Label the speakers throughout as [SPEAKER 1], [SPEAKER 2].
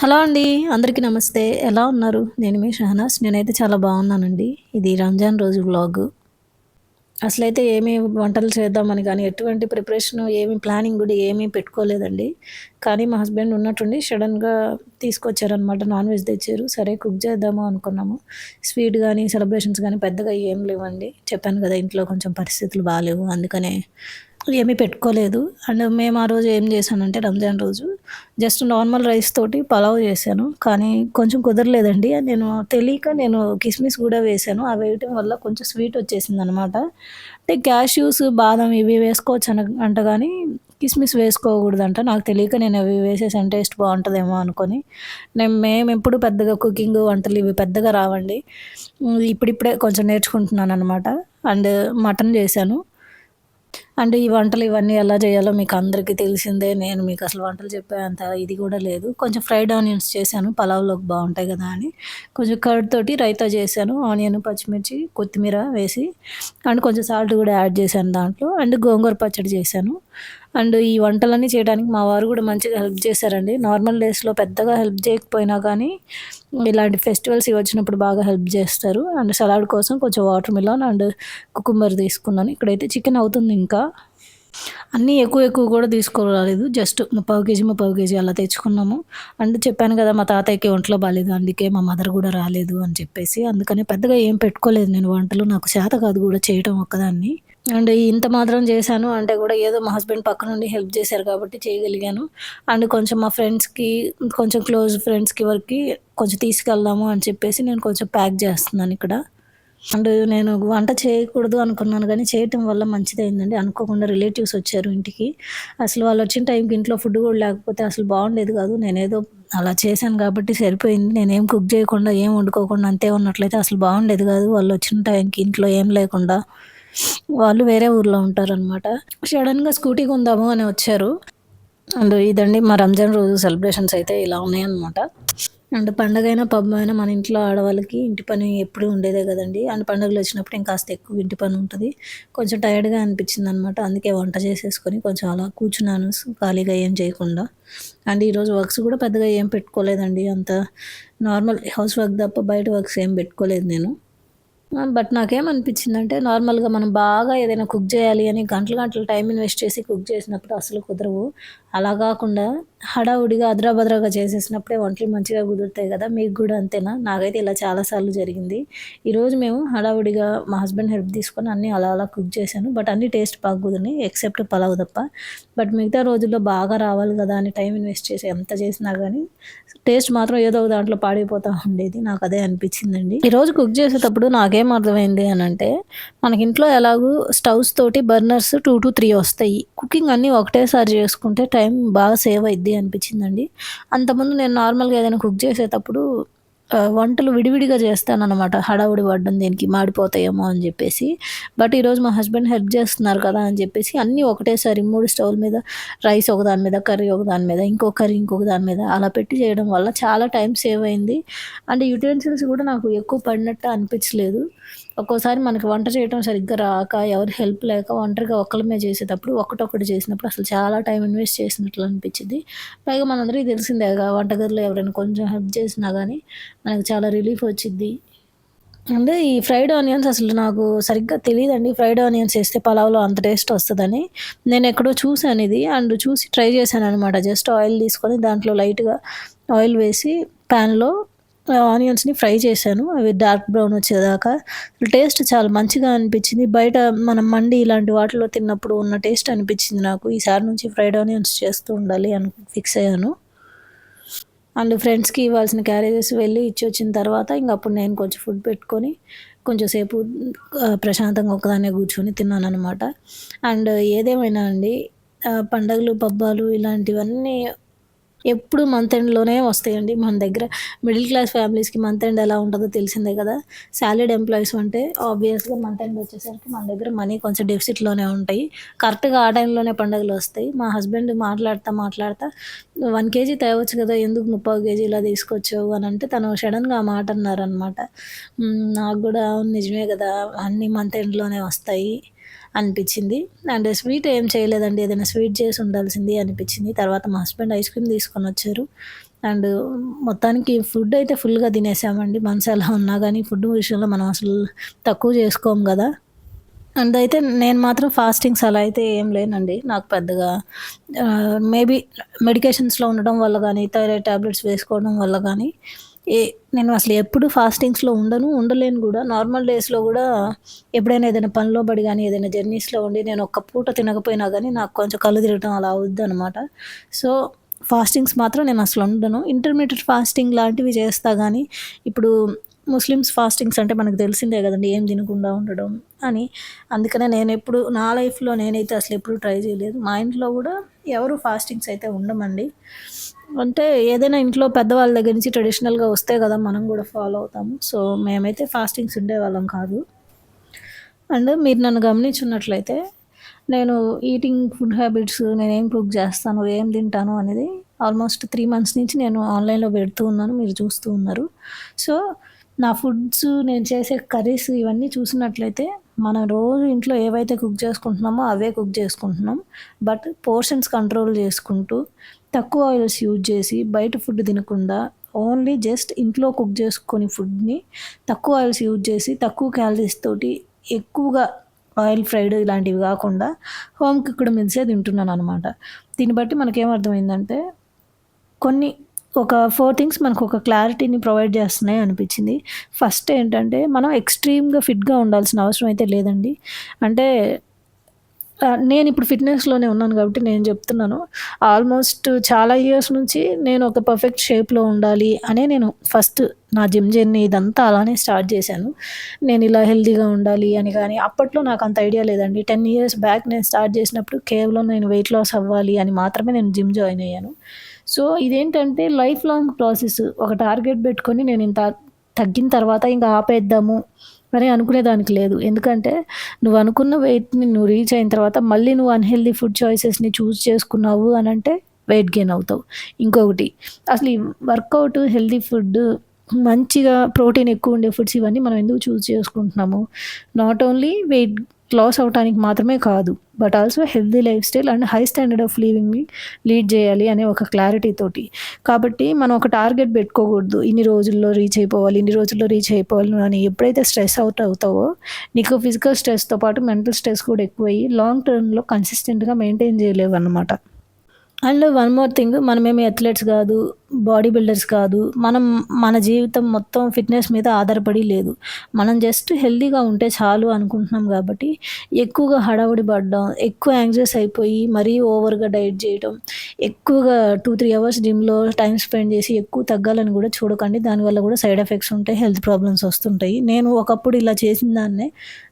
[SPEAKER 1] Hello అండి అందరికీ నమస్తే. ఎలా ఉన్నారు? నేను మీ షహనాస్ నేనైతే చాలా బాగున్నానండి. ఇది రంజాన్ రోజు వ్లాగ్. అసలైతే ఏమీ వంటలు చేద్దామని కానీ ఎటువంటి ప్రిపరేషన్ ఏమి ప్లానింగ్ కూడా ఏమీ పెట్టుకోలేదండి. కానీ మా హస్బెండ్ ఉన్నట్టుండి సడన్గా తీసుకొచ్చారనమాట నాన్ వెజ్ తెచ్చారు. సరే కుక్ చేద్దాము అనుకున్నాము. స్వీట్ కానీ సెలబ్రేషన్స్ కానీ పెద్దగా ఏం లేవండి. చెప్పాను కదా ఇంట్లో కొంచెం పరిస్థితులు బాగాలేవు. అందుకనే ఏమీ పెట్టుకోలేదు. అండ్ మేము ఆ రోజు ఏం చేశానంటే రంజాన్ రోజు జస్ట్ నార్మల్ రైస్ తోటి పలావ్ చేశాను. కానీ కొంచెం కుదరలేదండి. నేను తెలియక నేను కిస్మిస్ కూడా వేసాను అవి వేయటం వల్ల కొంచెం స్వీట్ వచ్చేసింది అనమాట అంటే క్యాష్యూస్ బాదం ఇవి వేసుకోవచ్చు అన అంట కానీ కిస్మిస్ వేసుకోకూడదంట. నాకు తెలియక నేను అవి వేసేసాను టేస్ట్ బాగుంటుందేమో అనుకొని నేను మేము ఎప్పుడు పెద్దగా కుకింగ్ వంటలు ఇవి పెద్దగా రావండి. ఇప్పుడిప్పుడే కొంచెం నేర్చుకుంటున్నాను అనమాట అండ్ మటన్ చేశాను. అంటే ఈ వంటలు ఇవన్నీ ఎలా చేయాలో మీకు అందరికీ తెలిసిందే. నేను మీకు అసలు వంటలు చెప్పే అంత ఇది కూడా లేదు. కొంచెం ఫ్రైడ్ ఆనియన్స్ చేశాను. పలావ్లోకి బాగుంటాయి కదా అని. కొంచెం కర్డ్ తోటి రైతా చేశాను. ఆనియన్ పచ్చిమిర్చి కొత్తిమీర వేసి అండ్ కొంచెం సాల్ట్ కూడా యాడ్ చేశాను దాంట్లో. అండ్ గోంగూర పచ్చడి చేశాను. అండ్ ఈ వంటలన్నీ చేయడానికి మా వారు కూడా మంచిగా హెల్ప్ చేశారండి. నార్మల్ డేస్లో పెద్దగా హెల్ప్ చేయకపోయినా కానీ ఇలాంటి ఫెస్టివల్స్ వచ్చినప్పుడు బాగా హెల్ప్ చేస్తారు. అండ్ సలాడ్ కోసం కొంచెం వాటర్ మిలాన్ అండ్ కుకుంబర్ తీసుకున్నాను. ఇక్కడైతే చికెన్ అవుతుంది ఇంకా. అన్నీ ఎక్కువ ఎక్కువ కూడా తీసుకోరాలేదు. జస్ట్ ముప్పావు కేజీ ముప్పావు కేజీ అలా తెచ్చుకున్నాము. అండ్ చెప్పాను కదా మా తాతయ్యకి ఒంట్లో బాగాలేదు అందుకే మా మదర్ కూడా రాలేదు అని చెప్పేసి. అందుకని పెద్దగా ఏం పెట్టుకోలేదు నేను వంటలు నాకు చేత కాదు కూడా చేయటం ఒక్కదాన్ని. అండ్ ఇంత మాత్రం చేశాను అంటే కూడా ఏదో మా హస్బెండ్ పక్క నుండి హెల్ప్ చేశారు కాబట్టి చేయగలిగాను. అండ్ కొంచెం మా ఫ్రెండ్స్కి కొంచెం క్లోజ్ ఫ్రెండ్స్కి వరకు కొంచెం తీసుకెళ్దాము అని చెప్పేసి నేను కొంచెం ప్యాక్ చేస్తున్నాను ఇక్కడ. అండ్ నేను వంట చేయకూడదు అనుకున్నాను కానీ చేయటం వల్ల మంచిదైందండి. అనుకోకుండా రిలేటివ్స్ వచ్చారు ఇంటికి. అసలు వాళ్ళు వచ్చిన టైంకి ఇంట్లో ఫుడ్ కూడా లేకపోతే అసలు బాగుండేది కాదు. నేనేదో అలా చేశాను కాబట్టి సరిపోయింది. నేనేం కుక్ చేయకుండా ఏం వండుకోకుండా అంతే ఉన్నట్లయితే అసలు బాగుండేది కాదు. వాళ్ళు వచ్చిన టైంకి ఇంట్లో ఏం లేకుండా. వాళ్ళు వేరే ఊర్లో ఉంటారనమాట సడన్గా స్కూటీ కొందాము అని వచ్చారు. అండ్ ఇదండి మా రంజాన్ రోజు సెలబ్రేషన్స్ అయితే ఇలా ఉన్నాయన్నమాట. అండ్ పండగ అయినా పబ్బ అయినా మన ఇంట్లో ఆడవాళ్ళకి ఇంటి పని ఎప్పుడు ఉండేదే కదండి. అండ్ పండుగలు వచ్చినప్పుడు ఇంకా కాస్త ఎక్కువ ఇంటి పని ఉంటుంది. కొంచెం టైర్డ్గా అనిపించింది అనమాట అందుకే వంట చేసేసుకొని కొంచెం అలా కూర్చున్నాను. ఖాళీగా ఏం చేయకుండా. అండ్ ఈరోజు వర్క్స్ కూడా పెద్దగా ఏం పెట్టుకోలేదండి. అంత నార్మల్ హౌస్ వర్క్ తప్ప బయట వర్క్స్ ఏం పెట్టుకోలేదు నేను. బట్ నాకేమనిపించిందంటే నార్మల్గా మనం బాగా ఏదైనా కుక్ చేయాలి అని గంటలు గంటలు టైం ఇన్వెస్ట్ చేసి కుక్ చేసినప్పుడు అసలు కుదరవు. అలా కాకుండా హడావుడిగా అద్రాభద్రాగా చేసేసినప్పుడే వంటలు మంచిగా కుదురుతాయి కదా మీకు కూడా అంతేనా? నాకైతే ఇలా చాలాసార్లు జరిగింది. ఈరోజు మేము హడావుడిగా మా హస్బెండ్ హెల్ప్ తీసుకొని అన్నీ అలా అలా కుక్ చేశాను. బట్ అన్ని టేస్ట్ బాగా కుదిరినాయి ఎక్సెప్ట్ పలావ్ తప్ప. బట్ మిగతా రోజుల్లో బాగా రావాలి కదా అని టైం ఇన్వెస్ట్ చేసి ఎంత చేసినా కానీ టేస్ట్ మాత్రం ఏదో ఒక దాంట్లో పాడైపోతూ ఉండేది. నాకు అదే అనిపించిందండి. ఈరోజు కుక్ చేసేటప్పుడు నాకేం అర్థమైంది అని అంటే మనకి ఇంట్లో ఎలాగూ స్టవ్స్ తోటి బర్నర్స్ టూ టు త్రీ వస్తాయి. కుకింగ్ అన్నీ ఒకటేసారి చేసుకుంటే టైం బాగా సేవ్ అయిద్ది అనిపించిందండి. అంతకుముందు నేను నార్మల్గా ఏదైనా కుక్ చేసేటప్పుడు వంటలు విడివిడిగా చేస్తానన్నమాట. హడావుడి పడ్డం దీనికి మాడిపోతాయేమో అని చెప్పేసి. బట్ ఈరోజు మా హస్బెండ్ హెల్ప్ చేస్తున్నారు కదా అని చెప్పేసి అన్నీ ఒకటేసారి మూడు స్టవ్ల మీద రైస్ ఒక దాని మీద కర్రీ ఒక దాని మీద ఇంకో కర్రీ ఇంకొక దాని మీద అలా పెట్టి చేయడం వల్ల చాలా టైం సేవ్ అయింది. అంటే యూటెన్సిల్స్ కూడా నాకు ఎక్కువ పడినట్టు అనిపించలేదు. ఒక్కోసారి మనకి వంట చేయడం సరిగ్గా రాక ఎవరి హెల్ప్ లేక ఒంటరిగా ఒక్కలమే చేసేటప్పుడు ఒకటొకటి చేసినప్పుడు అసలు చాలా టైం ఇన్వెస్ట్ చేసినట్లు అనిపించింది. పైగా మనందరికీ తెలిసిందే వంటగదిలో ఎవరైనా కొంచెం హెల్ప్ చేసినా కానీ మనకు చాలా రిలీఫ్ వచ్చింది అంటే ఈ ఫ్రైడ్ ఆనియన్స్ అసలు నాకు సరిగ్గా తెలియదండి ఫ్రైడ్ ఆనియన్స్ వేస్తే పలావ్లో అంత టేస్ట్ వస్తుందని. నేను ఎక్కడో చూశాను ఇది అండ్ చూసి ట్రై చేశాను అనమాట జస్ట్ ఆయిల్ తీసుకొని దాంట్లో లైట్గా ఆయిల్ వేసి ప్యాన్లో ఆనియన్స్ని ఫ్రై చేశాను. అవి డార్క్ బ్రౌన్ వచ్చేదాకా. టేస్ట్ చాలా మంచిగా అనిపించింది. బయట మనం మండి ఇలాంటి వాటిలో తిన్నప్పుడు ఉన్న టేస్ట్ అనిపించింది నాకు. ఈసారి నుంచి ఫ్రైడ్ ఆనియన్స్ చేస్తూ ఉండాలి అని ఫిక్స్ అయ్యాను. అండ్ ఫ్రెండ్స్కి ఇవ్వాల్సిన క్యారేజెస్ వెళ్ళి ఇచ్చి వచ్చిన తర్వాత ఇంక అప్పుడు నేను కొంచెం ఫుడ్ పెట్టుకొని కొంచెం సేపు ప్రశాంతంగా ఒకదాన్నే కూర్చొని తిన్నాను అనమాట అండ్ ఏదేమైనా అండి పండగలు పబ్బాలు ఇలాంటివన్నీ ఎప్పుడు మంత్ ఎండ్లోనే వస్తాయండి మన దగ్గర. మిడిల్ క్లాస్ ఫ్యామిలీస్కి మంత్ ఎండ్ ఎలా ఉంటుందో తెలిసిందే కదా. శాలరీడ్ ఎంప్లాయీస్ అంటే ఆబ్వియస్గా మంత్ ఎండ్ వచ్చేసరికి మన దగ్గర మనీ కొంచెం డెఫిసిట్లోనే ఉంటాయి. కరెక్ట్గా ఆ టైంలోనే పండుగలు వస్తాయి. మా హస్బెండ్ మాట్లాడతా మాట్లాడతా వన్ కేజీ తేవచ్చు కదా ఎందుకు ముప్పై కేజీ ఇలా తీసుకొచ్చావు? అని అంటే తను సడన్గా ఆ మాట అన్నారనమాట నాకు కూడా నిజమే కదా అన్ని మంత్ ఎండ్లోనే వస్తాయి. అనిపించింది. అండ్ స్వీట్ ఏం చేయలేదండి. ఏదైనా స్వీట్ చేసి ఉండాల్సింది అనిపించింది. తర్వాత మా హస్బెండ్ ఐస్ క్రీమ్ తీసుకొని వచ్చారు. అండ్ మొత్తానికి ఫుడ్ అయితే ఫుల్గా తినేసామండి. మనసు ఎలా ఉన్నా కానీ ఫుడ్ విషయంలో మనం అసలు తక్కువ చేసుకోము కదా. అండ్ అయితే నేను మాత్రం ఫాస్టింగ్స్ అలా అయితే ఏం లేనండి. నాకు పెద్దగా మేబీ మెడికేషన్స్లో ఉండడం వల్ల కానీ థైరాయిడ్ ట్యాబ్లెట్స్ వేసుకోవడం వల్ల కానీ ఏ నేను అసలు ఎప్పుడు ఫాస్టింగ్స్లో ఉండను ఉండలేను కూడా. నార్మల్ డేస్లో కూడా ఎప్పుడైనా ఏదైనా పనిలో పడి కానీ ఏదైనా జర్నీస్లో ఉండి నేను ఒక్క పూట తినకపోయినా కానీ నాకు కొంచెం కళ్ళు తిరగడం అలా అవుద్ది అనమాట సో ఫాస్టింగ్స్ మాత్రం నేను అసలు ఉండను. ఇంటర్మీడియట్ ఫాస్టింగ్ లాంటివి చేస్తా కానీ ఇప్పుడు ముస్లిమ్స్ ఫాస్టింగ్స్ అంటే మనకు తెలిసిందే కదండి ఏం తినకుండా ఉండడం అని. అందుకనే నేను ఎప్పుడు నా లైఫ్లో నేనైతే అసలు ఎప్పుడు ట్రై చేయలేదు. మా ఇంట్లో కూడా ఎవరు ఫాస్టింగ్స్ అయితే ఉండమండి. అంటే ఏదైనా ఇంట్లో పెద్దవాళ్ళ దగ్గర నుంచి ట్రెడిషనల్గా వస్తే కదా మనం కూడా ఫాలో అవుతాము. సో మేమైతే ఫాస్టింగ్స్ ఉండేవాళ్ళం కాదు. అండ్ మీరు నన్ను గమనించున్నట్లయితే నేను ఈటింగ్ ఫుడ్ హ్యాబిట్స్ నేను ఏం కుక్ చేస్తాను ఏం తింటాను అనేది ఆల్మోస్ట్ త్రీ మంత్స్ నుంచి నేను ఆన్లైన్లో పెడుతూ ఉన్నాను మీరు చూస్తూ ఉన్నారు. సో నా ఫుడ్స్ నేను చేసే కర్రీస్ ఇవన్నీ చూసినట్లయితే మనం రోజు ఇంట్లో ఏవైతే కుక్ చేసుకుంటున్నామో అవే కుక్ చేసుకుంటున్నాం. బట్ పోర్షన్స్ కంట్రోల్ చేసుకుంటూ తక్కువ ఆయిల్స్ యూజ్ చేసి బయట ఫుడ్ తినకుండా ఓన్లీ జస్ట్ ఇంట్లో కుక్ చేసుకొని ఫుడ్ని తక్కువ ఆయిల్స్ యూజ్ చేసి తక్కువ క్యాలరీస్ తోటి ఎక్కువగా ఆయిల్ ఫ్రైడ్ ఇలాంటివి కాకుండా హోమ్ కుక్డ్ మీల్సే తింటున్నాను అనమాట దీన్ని బట్టి మనకేమర్థమైందంటే కొన్ని ఒక ఫోర్ థింగ్స్ మనకు ఒక క్లారిటీని ప్రొవైడ్ చేస్తున్నాయి అనిపించింది. ఫస్ట్ ఏంటంటే మనం ఎక్స్ట్రీమ్గా ఫిట్గా ఉండాల్సిన అవసరం అయితే లేదండి. అంటే నేను ఇప్పుడు ఫిట్నెస్లోనే ఉన్నాను కాబట్టి నేను చెప్తున్నాను. ఆల్మోస్ట్ చాలా ఇయర్స్ నుంచి నేను ఒక పర్ఫెక్ట్ షేప్లో ఉండాలి అనే నేను ఫస్ట్ నా జిమ్ జర్నీ ఇదంతా అలానే స్టార్ట్ చేశాను. నేను ఇలా హెల్తీగా ఉండాలి అని కానీ అప్పట్లో నాకు అంత ఐడియా లేదండి. టెన్ ఇయర్స్ బ్యాక్ నేను స్టార్ట్ చేసినప్పుడు కేవలం నేను వెయిట్ లాస్ అవ్వాలి అని మాత్రమే నేను జిమ్ జాయిన్ అయ్యాను. సో ఇదేంటంటే లైఫ్ లాంగ్ ప్రాసెస్. ఒక టార్గెట్ పెట్టుకొని నేను ఇంత తగ్గిన తర్వాత ఇంకా ఆపేద్దాము అని అనుకునేదానికి లేదు. ఎందుకంటే నువ్వు అనుకున్న వెయిట్ని నువ్వు రీచ్ అయిన తర్వాత మళ్ళీ నువ్వు అన్హెల్దీ ఫుడ్ చాయిసెస్ని చూస్ చేసుకున్నావు అని అంటే వెయిట్ గెయిన్ అవుతావు. ఇంకొకటి అసలు ఈ వర్కౌట్ హెల్దీ ఫుడ్ మంచిగా ప్రోటీన్ ఎక్కువ ఉండే ఫుడ్స్ ఇవన్నీ మనం ఎందుకు చూస్ చేసుకుంటున్నాము? నాట్ ఓన్లీ వెయిట్ లాస్ అవటానికి మాత్రమే కాదు but also healthy life style and high standard of లివింగ్ని lead చేయాలి అనే ఒక క్లారిటీ తోటి. కాబట్టి మనం ఒక టార్గెట్ పెట్టుకోకూడదు. ఇన్ని రోజుల్లో రీచ్ అయిపోవాలి ఇన్ని రోజుల్లో రీచ్ అయిపోవాలి అని ఎప్పుడైతే స్ట్రెస్ అవుట్ అవుతావో నీకు ఫిజికల్ స్ట్రెస్తో పాటు మెంటల్ స్ట్రెస్ కూడా ఎక్కువయ్యి లాంగ్ టర్మ్లో కన్సిస్టెంట్గా మెయింటైన్ చేయలేవు అన్నమాట అండ్ వన్ మోర్ థింగ్ మనమేమి అథ్లెట్స్ కాదు బాడీ బిల్డర్స్ కాదు మనం మన జీవితం మొత్తం ఫిట్నెస్ మీద ఆధారపడి లేదు. మనం జస్ట్ హెల్తీగా ఉంటే చాలు అనుకుంటున్నాం కాబట్టి ఎక్కువగా హడావుడి పడడం ఎక్కువ యాంగ్జైస్ అయిపోయి మరీ ఓవర్గా డైట్ చేయడం ఎక్కువగా టూ త్రీ అవర్స్ జిమ్లో టైం స్పెండ్ చేసి ఎక్కువ తగ్గాలని కూడా చూడకండి. దానివల్ల కూడా సైడ్ ఎఫెక్ట్స్ ఉంటాయి హెల్త్ ప్రాబ్లమ్స్ వస్తుంటాయి. నేను ఒకప్పుడు ఇలా చేసిన దాన్నే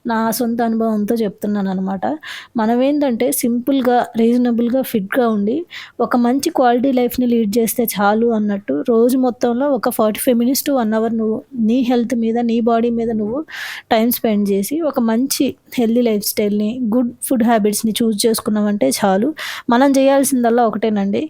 [SPEAKER 1] నా సొంత అనుభవంతో చెప్తున్నాను అనమాట మనం ఏంటంటే సింపుల్గా రీజనబుల్గా ఫిట్గా ఉండి ఒక మంచి క్వాలిటీ లైఫ్ని లీడ్ చేస్తే చాలు అన్నట్టు రోజు మొత్తంలో ఒక forty five minutes to one hour నువ్వు నీ హెల్త్ మీద నీ బాడీ మీద నువ్వు టైం స్పెండ్ చేసి ఒక మంచి హెల్దీ లైఫ్ స్టైల్ని గుడ్ ఫుడ్ హ్యాబిట్స్ని చూస్ చేసుకున్నామంటే చాలు. మనం చేయాల్సిందల్లా ఒకటేనండి.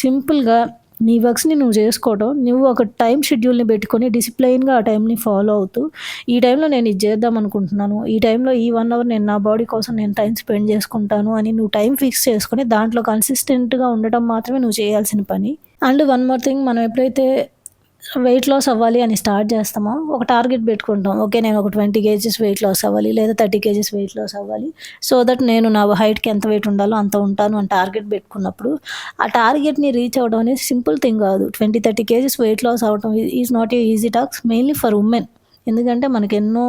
[SPEAKER 1] సింపుల్గా నీ వర్క్స్ని నువ్వు చేసుకోవడం నువ్వు ఒక టైం షెడ్యూల్ని పెట్టుకొని డిసిప్లైన్గా ఆ టైంని ఫాలో అవుతూ ఈ టైంలో నేను ఇది చేద్దాం అనుకుంటున్నాను ఈ టైంలో ఈ వన్ అవర్ నేను నా బాడీ కోసం నేను టైం స్పెండ్ చేసుకుంటాను అని నువ్వు టైం ఫిక్స్ చేసుకొని దాంట్లో కన్సిస్టెంట్గా ఉండటం మాత్రమే నువ్వు చేయాల్సిన పని. అండ్ వన్ మోర్ థింగ్ మనం ఎప్పుడైతే వెయిట్ లాస్ అవ్వాలి అని స్టార్ట్ చేస్తామో ఒక టార్గెట్ పెట్టుకుంటాం. ఓకే నేను ఒక ట్వంటీ కేజీస్ వెయిట్ లాస్ అవ్వాలి లేదా థర్టీ కేజీస్ వెయిట్ లాస్ అవ్వాలి. సో దట్ నేను నా హైట్కి ఎంత వెయిట్ ఉండాలో అంత ఉంటాను అని టార్గెట్ పెట్టుకున్నప్పుడు ఆ టార్గెట్ని రీచ్ అవ్వడం అనేది సింపుల్ థింగ్ కాదు. Twenty thirty KGs weight loss అవ్వడం ఈజ్ నాట్ ఏ ఈజీ టాక్స్ మెయిన్లీ ఫర్ ఉమెన్ ఎందుకంటే మనకి ఎన్నో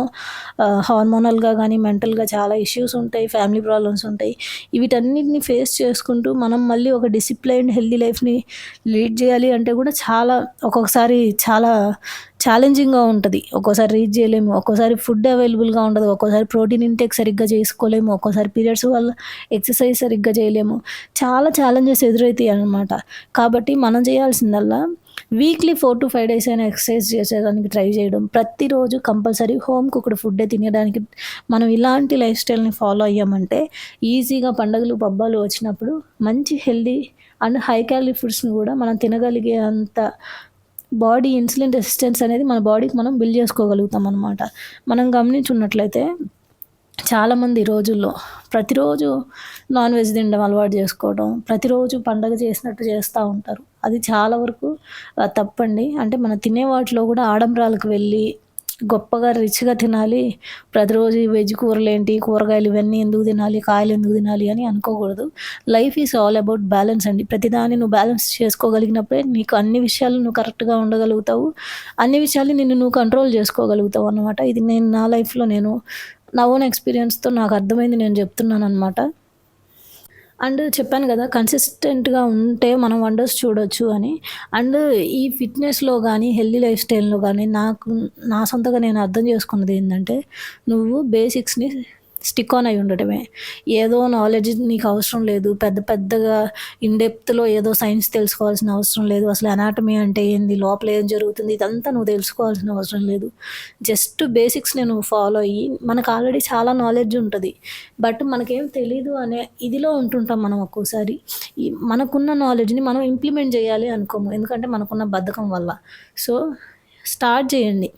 [SPEAKER 1] హార్మోనల్గా కానీ మెంటల్గా చాలా ఇష్యూస్ ఉంటాయి ఫ్యామిలీ ప్రాబ్లమ్స్ ఉంటాయి. వీటన్నిటిని ఫేస్ చేసుకుంటూ మనం మళ్ళీ ఒక డిసిప్లైన్డ్ హెల్దీ లైఫ్ని లీడ్ చేయాలి అంటే కూడా చాలా ఒక్కొక్కసారి చాలా ఛాలెంజింగ్గా ఉంటుంది. ఒక్కోసారి రీచ్ చేయలేము ఒక్కోసారి ఫుడ్ అవైలబుల్గా ఉండదు ఒక్కోసారి ప్రోటీన్ ఇంటేక్ సరిగ్గా చేసుకోలేము ఒక్కోసారి పీరియడ్స్ వల్ల ఎక్సర్సైజ్ సరిగ్గా చేయలేము. చాలా ఛాలెంజెస్ ఎదురవుతాయి అనమాట కాబట్టి మనం చేయాల్సిందల్లా weekly four to five days అయినా ఎక్సర్సైజ్ చేసేదానికి ట్రై చేయడం. ప్రతిరోజు కంపల్సరీ హోమ్ కుక్డ్ ఫుడ్డే తినడానికి మనం ఇలాంటి లైఫ్ స్టైల్ని ఫాలో అయ్యామంటే ఈజీగా పండుగలు పబ్బాలు వచ్చినప్పుడు మంచి హెల్దీ అండ్ హై క్యాలరీ ఫుడ్స్ని కూడా మనం తినగలిగే అంత బాడీ ఇన్సులిన్ రెసిస్టెన్స్ అనేది మన బాడీకి మనం బిల్డ్ చేసుకోగలుగుతాం అనమాట మనం గమనించున్నట్లయితే చాలామంది రోజుల్లో ప్రతిరోజు నాన్ వెజ్ తినడం అలవాటు చేసుకోవడం ప్రతిరోజు పండగ చేసినట్టు చేస్తూ ఉంటారు. అది చాలా వరకు తప్పండి. అంటే మనం తినే వాటిలో కూడా ఆడంబరాలకు వెళ్ళి గొప్పగా రిచ్గా తినాలి. ప్రతిరోజు వెజ్ కూరలు ఏంటి కూరగాయలు ఇవన్నీ ఎందుకు తినాలి కాయలు ఎందుకు తినాలి అని అనుకోకూడదు. Life is all about balance అండి. ప్రతిదాన్ని నువ్వు బ్యాలెన్స్ చేసుకోగలిగినప్పుడే నీకు అన్ని విషయాలు నువ్వు కరెక్ట్గా ఉండగలుగుతావు. అన్ని విషయాలు నిన్ను నువ్వు కంట్రోల్ చేసుకోగలుగుతావు అన్నమాట. ఇది నేను నా లైఫ్లో నేను నా ఓన్ ఎక్స్పీరియన్స్తో నాకు అర్థమైంది నేను చెప్తున్నాను అనమాట అండ్ చెప్పాను కదా కన్సిస్టెంట్గా ఉంటే మనం వండర్స్ చూడొచ్చు అని. అండ్ ఈ ఫిట్నెస్లో కానీ హెల్దీ లైఫ్ స్టైల్లో కానీ నాకు నా సొంతగా నేను అర్థం చేసుకున్నది ఏంటంటే నువ్వు బేసిక్స్ని స్టిక్ ఆన్ అయి ఉండటమే. ఏదో నాలెడ్జ్ నీకు అవసరం లేదు. పెద్ద పెద్దగా ఇన్డెప్త్లో ఏదో సైన్స్ తెలుసుకోవాల్సిన అవసరం లేదు. అసలు అనాటమీ అంటే ఏంది? లోపల ఏం జరుగుతుంది? ఇదంతా నువ్వు తెలుసుకోవాల్సిన అవసరం లేదు. జస్ట్ బేసిక్స్ నేను ఫాలో అయ్యి మనకు ఆల్రెడీ చాలా నాలెడ్జ్ ఉంటుంది. బట్ మనకేం తెలీదు అనే ఇదిలో ఉంటుంటాం మనం ఒక్కోసారి. ఈ మనకున్న నాలెడ్జ్ని మనం ఇంప్లిమెంట్ చేయాలి అనుకోము. ఎందుకంటే మనకున్న బద్ధకం వల్ల. సో స్టార్ట్ చేయండి.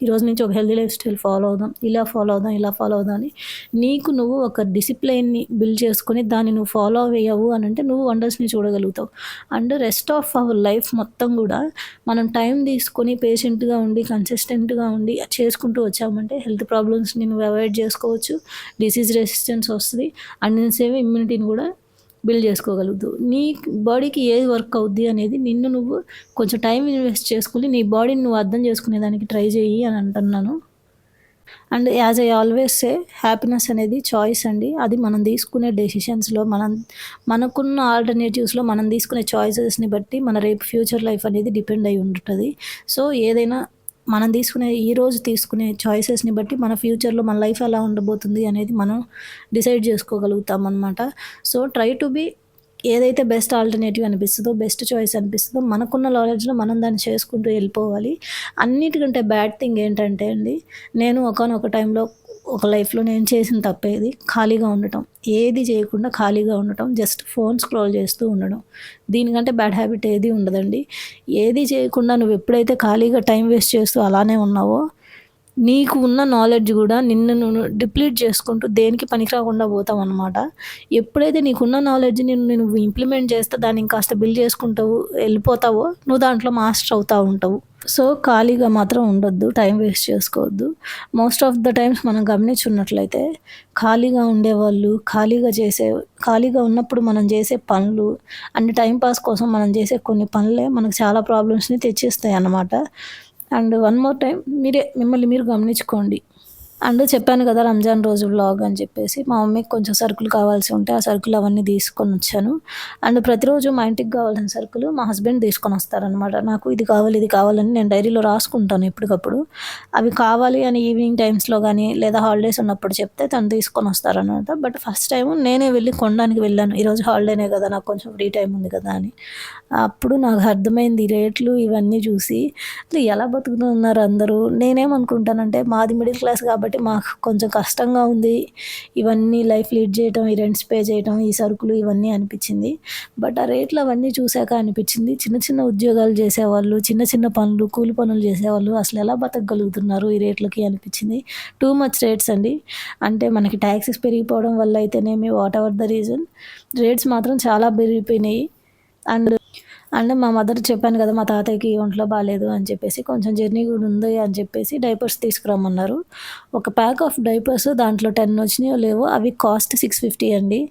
[SPEAKER 1] ఈరోజు నుంచి ఒక హెల్దీ లైఫ్ స్టైల్ ఫాలో అవుదాం. ఇలా ఫాలో అవుదాం ఇలా ఫాలో అవుదాం అని నీకు నువ్వు ఒక డిసిప్లైన్ని బిల్డ్ చేసుకొని దాన్ని నువ్వు ఫాలో అయ్యావు అని అంటే నువ్వు వండర్స్ని చూడగలుగుతావు. And rest of our life మొత్తం కూడా మనం టైం తీసుకొని పేషెంట్గా ఉండి కన్సిస్టెంట్గా ఉండి చేసుకుంటూ వచ్చామంటే హెల్త్ ప్రాబ్లమ్స్ని నువ్వు అవాయిడ్ చేసుకోవచ్చు. డిసీజ్ రెసిస్టెన్స్ వస్తుంది. అండ్ సేమ్ ఇమ్యూనిటీని కూడా బిల్డ్ చేసుకోగలుగుతావు నీ బాడీకి ఏది వర్క్ అవుద్ది అనేది నిన్ను నువ్వు కొంచెం టైం ఇన్వెస్ట్ చేసుకుని నీ బాడీని నువ్వు అర్థం చేసుకునే దానికి ట్రై చేయి అని అంటున్నాను. And as I always say happiness అనేది చాయిస్ అండి. అది మనం తీసుకునే డెసిషన్స్లో మనం మనకున్న ఆల్టర్నేటివ్స్లో మనం తీసుకునే చాయిసెస్ని బట్టి మన రేపు ఫ్యూచర్ లైఫ్ అనేది డిపెండ్ అయి ఉంటుంది. సో ఏదైనా మనం తీసుకునే ఈ రోజు తీసుకునే చాయిసెస్ని బట్టి మన ఫ్యూచర్లో మన లైఫ్ ఎలా ఉండబోతుంది అనేది మనం డిసైడ్ చేసుకోగలుగుతాం అనమాట సో ట్రై టు బీ ఏదైతే బెస్ట్ ఆల్టర్నేటివ్ అనిపిస్తుందో బెస్ట్ చాయిస్ అనిపిస్తుందో మనకున్న నాలెడ్జ్లో మనం దాన్ని చేసుకుంటూ వెళ్ళిపోవాలి. అన్నిటికంటే బ్యాడ్ థింగ్ ఏంటంటే అండి నేను ఒకనొక టైంలో ఒక లైఫ్లో నేను చేసిన తప్పేది ఖాళీగా ఉండటం. ఏది చేయకుండా ఖాళీగా ఉండటం. జస్ట్ ఫోన్ స్క్రోల్ చేస్తూ ఉండడం. దీనికంటే బ్యాడ్ హ్యాబిట్ ఏది ఉండదండి. ఏది చేయకుండా నువ్వు ఎప్పుడైతే ఖాళీగా టైం వేస్ట్ చేస్తూ అలానే ఉన్నావో నీకు ఉన్న నాలెడ్జ్ కూడా నిన్ను నువ్వు డిప్లీట్ చేసుకుంటూ దేనికి పనికి రాకుండా పోతావు అనమాట ఎప్పుడైతే నీకున్న నాలెడ్జ్ని నువ్వు ఇంప్లిమెంట్ చేస్తే దాన్ని ఇంకాస్త బిల్డ్ చేసుకుంటావు వెళ్ళిపోతావో నువ్వు దాంట్లో మాస్టర్ అవుతూ ఉంటావు. సో ఖాళీగా మాత్రం ఉండొద్దు టైం వేస్ట్ చేసుకోవద్దు. మోస్ట్ ఆఫ్ ద టైమ్స్ మనం గమనించున్నట్లయితే ఖాళీగా ఉండేవాళ్ళు ఖాళీగా చేసే ఖాళీగా ఉన్నప్పుడు మనం చేసే పనులు అండ్ టైం పాస్ కోసం మనం చేసే కొన్ని పనులే మనకు చాలా ప్రాబ్లమ్స్ని తెచ్చిస్తాయి అన్నమాట. అండ్ వన్ మోర్ టైం మీరే మిమ్మల్ని మీరు గమనించుకోండి. అండ్ చెప్పాను కదా రంజాన్ రోజు వ్లాగ్ అని చెప్పేసి మా మమ్మీకి కొంచెం సరుకులు కావాల్సి ఉంటే ఆ సరుకులు అవన్నీ తీసుకొని వచ్చాను. అండ్ ప్రతిరోజు మా ఇంటికి కావాల్సిన సరుకులు మా హస్బెండ్ తీసుకొని వస్తారనమాట నాకు ఇది కావాలి ఇది కావాలని నేను డైరీలో రాసుకుంటాను ఎప్పటికప్పుడు. అవి కావాలి అని ఈవినింగ్ టైమ్స్లో కానీ లేదా హాలిడేస్ ఉన్నప్పుడు చెప్తే తను తీసుకొని వస్తారనమాట బట్ ఫస్ట్ టైం నేనే వెళ్ళి కొనడానికి వెళ్ళాను. ఈరోజు హాలిడేనే కదా నాకు కొంచెం ఫ్రీ టైం ఉంది కదా అని. అప్పుడు నాకు అర్థమైంది రేట్లు ఇవన్నీ చూసి ఎలా బతుకుతున్నారు అందరూ? నేనేమనుకుంటానంటే మాది మిడిల్ క్లాస్ కాబట్టి మాకు కొంచెం కష్టంగా ఉంది. ఇవన్నీ లైఫ్ లీడ్ చేయటం ఈ రెంట్స్ పే చేయటం ఈ సరుకులు ఇవన్నీ అనిపించింది. బట్ ఆ రేట్లు అవన్నీ చూశాక అనిపించింది. చిన్న చిన్న ఉద్యోగాలు చేసేవాళ్ళు చిన్న చిన్న పనులు కూలి పనులు చేసేవాళ్ళు అసలు ఎలా బతకగలుగుతున్నారు ఈ రేట్లకి అనిపించింది. టూ మచ్ రేట్స్ అండి. అంటే మనకి ట్యాక్సెస్ పెరిగిపోవడం వల్ల అయితేనేమి whatever the reason rates మాత్రం చాలా పెరిగిపోయినాయి. అండ్ అండ్ మా మదర్ చెప్పాను కదా మా తాతయ్యకి ఒంట్లో బాగాలేదు అని చెప్పేసి కొంచెం జర్నీ కూడా ఉంది అని చెప్పేసి డైపర్స్ తీసుకురమ్మన్నారు. ఒక ప్యాక్ ఆఫ్ డైపర్స్ దాంట్లో టెన్ వచ్చినాయో లేవో అవి కాస్ట్ సిక్స్ ఫిఫ్టీ అండి.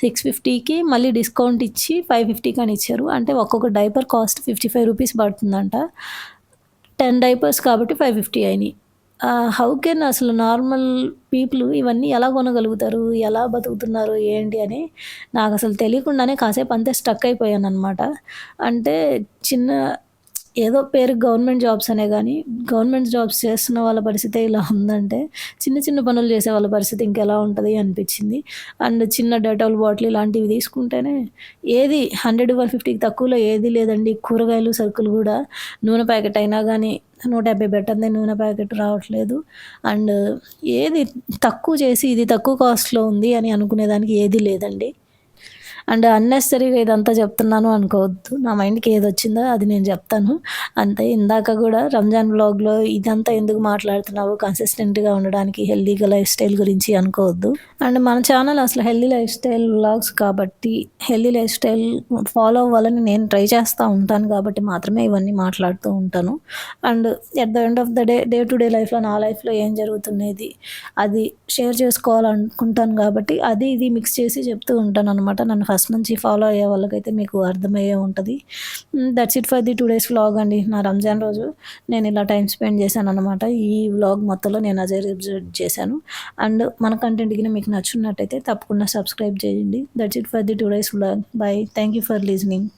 [SPEAKER 1] సిక్స్ ఫిఫ్టీకి మళ్ళీ డిస్కౌంట్ ఇచ్చి ఫైవ్ ఫిఫ్టీకి అని ఇచ్చారు. అంటే ఒక్కొక్క diaper cost fifty five rupees పడుతుందంట. టెన్ డైపర్స్ కాబట్టి ఫైవ్ ఫిఫ్టీ అయినాయి. హౌ కెన్ అసలు నార్మల్ పీపుల్ ఇవన్నీ ఎలా కొనగలుగుతారు? ఎలా బతుకుతున్నారు? ఏంటి అని నాకు అసలు తెలియకుండానే కాసేపు అంతే స్టక్ అయిపోయాను అనమాట అంటే చిన్న ఏదో పేరు గవర్నమెంట్ జాబ్స్ అనే కానీ గవర్నమెంట్ జాబ్స్ చేస్తున్న వాళ్ళ పరిస్థితి ఇలా ఉందంటే చిన్న చిన్న పనులు చేసే వాళ్ళ పరిస్థితి ఇంకెలా ఉంటుంది అనిపించింది. అండ్ చిన్న డెటాల్ బాటిల్ ఇలాంటివి తీసుకుంటేనే ఏది హండ్రెడ్ వన్ ఫిఫ్టీకి తక్కువలో ఏది లేదండి. కూరగాయలు సరుకులు కూడా నూనె ప్యాకెట్ అయినా కానీ నూట యాభై పెట్టండి నూనె ప్యాకెట్ రావట్లేదు. అండ్ ఏది తక్కువ చేసి ఇది తక్కువ కాస్ట్లో ఉంది అని అనుకునేదానికి ఏది లేదండి. అండ్ అన్నెసరీగా ఇదంతా చెప్తున్నాను అనుకోవద్దు. నా మైండ్కి ఏది వచ్చిందో అది నేను చెప్తాను. అంతే ఇందాక కూడా రంజాన్ బ్లాగ్లో ఇదంతా ఎందుకు మాట్లాడుతున్నావు? కన్సిస్టెంట్గా ఉండడానికి హెల్దీగా లైఫ్ స్టైల్ గురించి అనుకోవద్దు. అండ్ మన ఛానల్ అసలు హెల్దీ లైఫ్ స్టైల్ వ్లాగ్స్ కాబట్టి హెల్దీ లైఫ్ స్టైల్ ఫాలో అవ్వాలని నేను ట్రై చేస్తూ ఉంటాను కాబట్టి మాత్రమే ఇవన్నీ మాట్లాడుతూ ఉంటాను. And at the end of the day day to day లైఫ్లో నా లైఫ్లో ఏం జరుగుతున్నది? అది షేర్ చేసుకోవాలనుకుంటాను కాబట్టి అది ఇది మిక్స్ చేసి చెప్తూ ఉంటాను అనమాట నన్ను ఫస్ట్ నుంచి ఫాలో అయ్యే వాళ్ళకైతే మీకు అర్థమయ్యే ఉంటుంది. That's it for the two days vlog అండి. నా రంజాన్ రోజు నేను ఇలా టైం స్పెండ్ చేశాను అనమాట ఈ వ్లాగ్ మొత్తంలో నేను అదే రిజర్వ్ చేశాను. అండ్ మన కంటెంట్కి మీకు నచ్చున్నట్టయితే తప్పకుండా సబ్స్క్రైబ్ చేయండి. That's it for the two days vlog bye thank you for listening